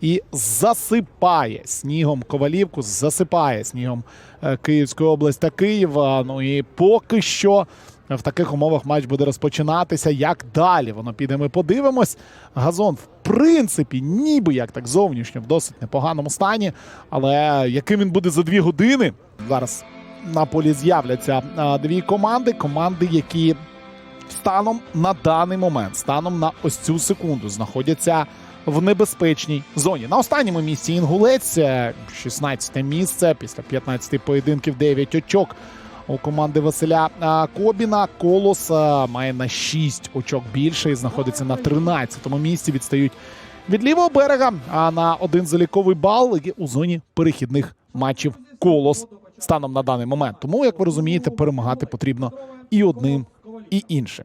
і засипає снігом Ковалівку, засипає снігом е, Київську область та Києва. Ну і поки що в таких умовах матч буде розпочинатися. Як далі воно піде, ми подивимось. Газон, в принципі, ніби як так зовнішньо в досить непоганому стані. Але яким він буде за дві години? Зараз на полі з'являться дві команди. Команди, які станом на даний момент, станом на ось цю секунду, знаходяться в небезпечній зоні. На останньому місці Інгулець, е, 16 місце після 15 поєдинків, 9 очок. У команди Василя Кобіна Колос має на 6 очок більше і знаходиться на 13-му місці. Відстають від лівого берега. А на один заліковий бал є у зоні перехідних матчів Колос станом на даний момент. Тому, як ви розумієте, перемагати потрібно і одним, і іншим.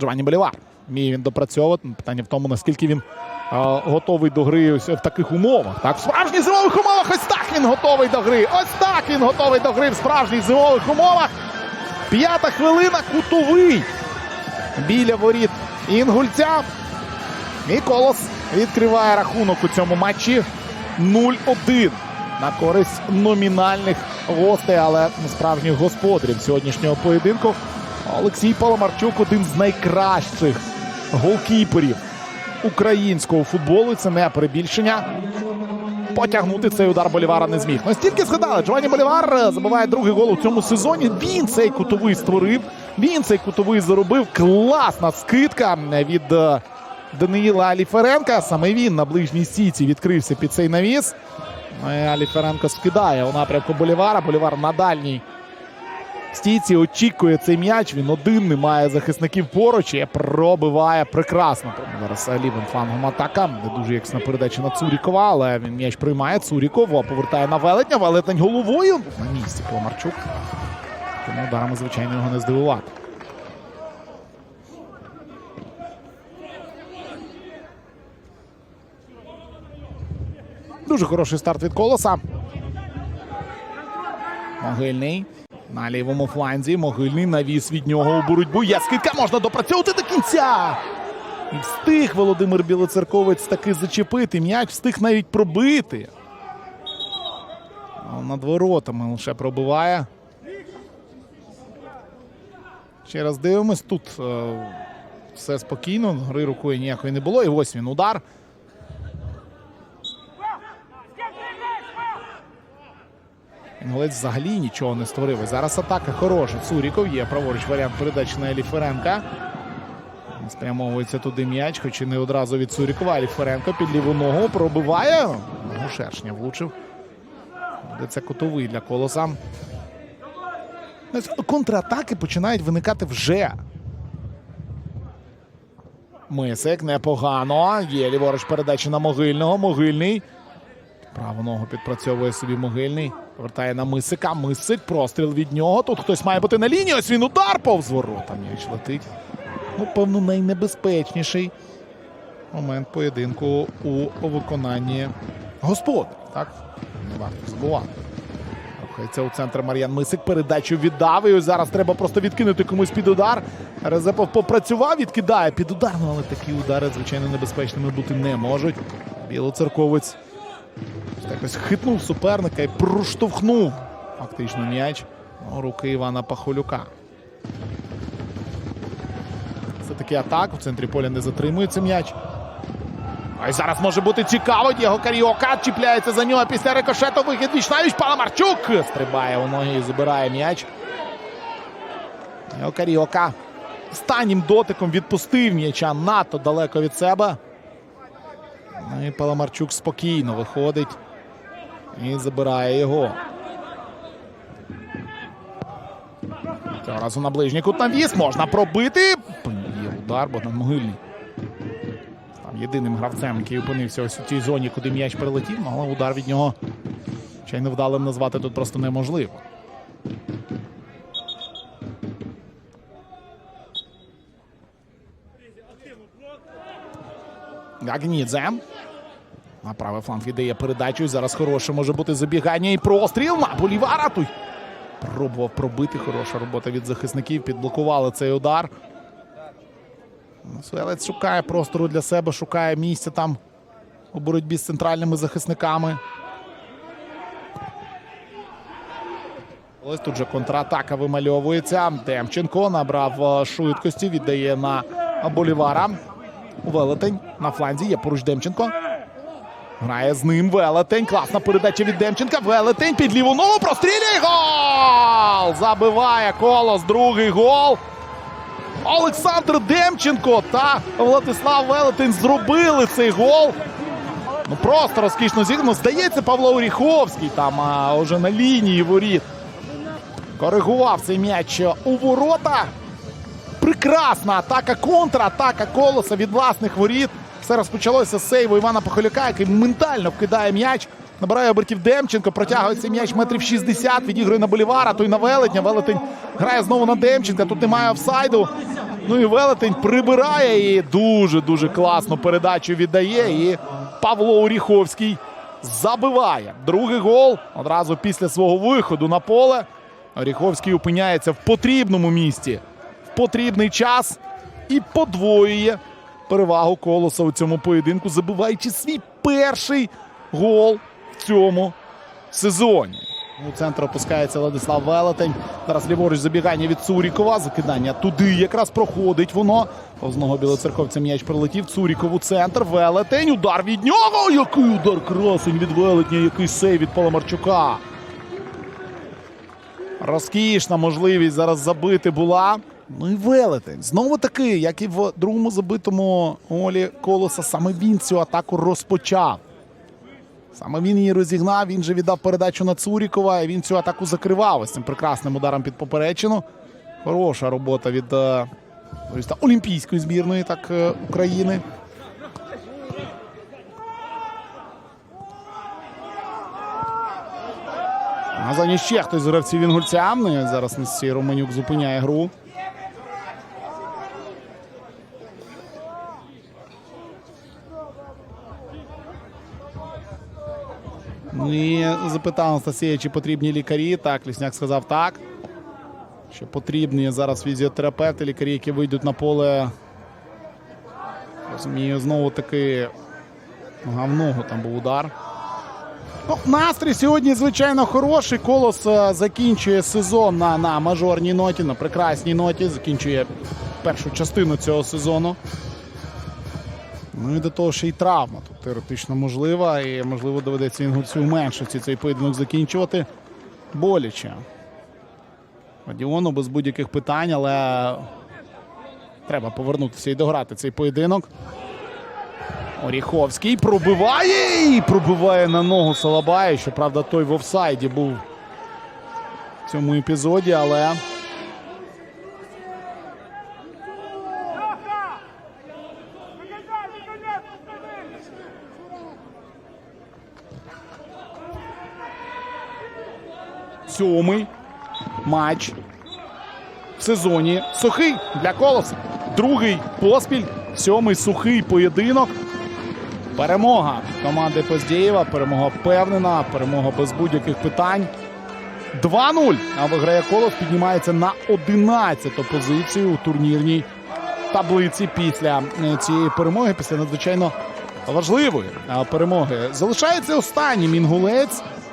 Джованні Болівар. Вміє він допрацьовувати. Питання в тому, наскільки він готовий до гри ось в таких умовах. Так, в справжніх зимових умовах ось так він готовий до гри. Ось так він готовий до гри в справжніх зимових умовах. П'ята хвилина, кутовий. Біля воріт Інгульця. І Колос відкриває рахунок у цьому матчі 0-1 на користь номінальних гостей, але справжніх господарів сьогоднішнього поєдинку. Олексій Паламарчук один з найкращих голкіперів українського футболу. Це не перебільшення. Потягнути цей удар Болівара не зміг. Настільки згадали, Джованні Болівар е, забиває другий гол у цьому сезоні. Він цей кутовий створив. Він цей кутовий заробив. Класна скидка від е, Даниїла Аліференка. Саме він на ближній стійці відкрився під цей навіс. Ну, Аліференко скидає у напрямку Болівара. Болівар на дальній стійці очікує цей м'яч. Він один не має захисників поруч і пробиває прекрасно. Зараз лівим флангом атака. Не дуже якісна передача на Цурікова, але він м'яч приймає. Цуріков повертає на велетня. Велетень головою. На місці Помарчук. Тому ударами, звичайно, його не здивувати. Дуже хороший старт від колоса. Могильний. На лівому фланзі. Могильний навіс від нього у боротьбу. Є скидка, можна допрацьовувати до кінця. І встиг Володимир Білоцерковець таки зачепити. М'яч встиг навіть пробити. Над воротами лише пробиває. Ще раз дивимось. Тут е, все спокійно. Гри рукою ніякої не було. І ось він удар. Інгулець взагалі нічого не створив. Зараз атака хороша. Цуріков є праворуч варіант передачі на Еліференка. Спрямовується туди м'яч, хоч і не одразу від Цурікова. Еліференко під ліву ногу пробиває. Ногу шершня влучив. Де це кутовий для колоса. Контратаки починають виникати вже. Мисик непогано. Є ліворуч передача на могильного. Могильний. Праву ногу підпрацьовує собі могильний. Повертає на Мисика. Мисик. Простріл від нього. Тут хтось має бути на лінії. Ось він удар повз ворота. М'яч летить. Ну, певно, найнебезпечніший момент поєдинку у виконанні господар. Так? Не варто забувати. Рухається у центр Мар'ян Мисик. Передачу віддав. І ось зараз треба просто відкинути комусь під удар. Резепов попрацював, відкидає під удар. Ну, але такі удари, звичайно, небезпечними бути не можуть. Білоцерковець якось хитнув суперника і проштовхнув фактично м'яч у руки Івана Пахолюка. Це такий атак. У центрі поля не затримується м'яч. А й зараз може бути цікаво. Дієго Каріока чіпляється за нього після рикошету. Вихід Вічнавіч. Паламарчук стрибає у ноги і забирає м'яч. Дієго Каріока останнім дотиком відпустив м'яча надто далеко від себе. Ну і Паламарчук спокійно виходить і забирає його. Цього разу на ближній кут навіс. Можна пробити. Є удар, Богдан Могильний. Став єдиним гравцем, який опинився ось у тій зоні, куди м'яч прилетів, Ну, але удар від нього ще й невдалим назвати тут просто неможливо. Агнідзе. На правий фланг віддає передачу. Зараз хороше може бути забігання і простріл на Болівара. Той пробував пробити. Хороша робота від захисників. Підблокували цей удар. Суелець шукає простору для себе, шукає місця там у боротьбі з центральними захисниками. Ось тут же контратака вимальовується. Демченко набрав е, швидкості, віддає на Болівара. Велетень на фланзі є поруч Демченко. Грає з ним Велетень. Класна передача від Демченка. Велетень під ліву ногу прострілює. Гол! Забиває колос. Другий гол. Олександр Демченко та Владислав Велетень зробили цей гол. Ну просто розкішно зіграно. Здається, Павло Оріховський там а, уже на лінії воріт. Коригував цей м'яч у ворота. Прекрасна атака, контратака колоса від власних воріт. Все розпочалося з сейву Івана Похоляка, який ментально вкидає м'яч. Набирає обертів Демченко, протягує цей м'яч метрів 60, відігрує на Болівара, той на Велетня. Велетень грає знову на Демченка. Тут немає офсайду. Ну і Велетень прибирає і дуже-дуже класно передачу віддає. І Павло Оріховський забиває. Другий гол одразу після свого виходу на поле. Оріховський опиняється в потрібному місці в потрібний час і подвоює перевагу колоса у цьому поєдинку, забиваючи свій перший гол в цьому сезоні. У центр опускається Владислав Велетень. Зараз ліворуч забігання від Цурікова. Закидання туди якраз проходить воно. Повзного білоцерковця м'яч прилетів. Цуріков у центр. Велетень. Удар від нього. Який удар красень від Велетня. Який сейв від Паламарчука. Розкішна можливість зараз забити була. Ну і велетень. Знову таки, як і в другому забитому голі колоса, саме він цю атаку розпочав. Саме він її розігнав, він же віддав передачу на Цурікова, і він цю атаку закривав ось цим прекрасним ударом під поперечину. Хороша робота від е, Олімпійської збірної так, е, України. На зоні ще хтось з гравців Інгульця. Ну, Зараз Несій Романюк зупиняє гру. І запитав Анастасія, чи потрібні лікарі. Так, Лісняк сказав так. Що потрібні зараз фізіотерапевти, лікарі, які вийдуть на поле. Розумію, знову таки ногу там був удар. Ну, настрій сьогодні, звичайно, хороший. Колос е, закінчує сезон на, на мажорній ноті, на прекрасній ноті. Закінчує першу частину цього сезону. Ну і до того ще й травма тут теоретично можлива. І, можливо, доведеться Інгульцю меншості цей поєдинок закінчувати боляче. Радіону без будь-яких питань, але треба повернутися і дограти цей поєдинок. Оріховський пробиває і пробиває на ногу Салабая. Щоправда, той в офсайді був в цьому епізоді, але. Сьомий матч в сезоні сухий для колоса. Другий поспіль, сьомий сухий поєдинок. Перемога команди Поздєєва. Перемога впевнена, перемога без будь-яких питань. 2-0. А виграє колос піднімається на 11-ту позицію у турнірній таблиці після е, цієї перемоги, після надзвичайно важливої е, перемоги. Залишається останнім інгулець.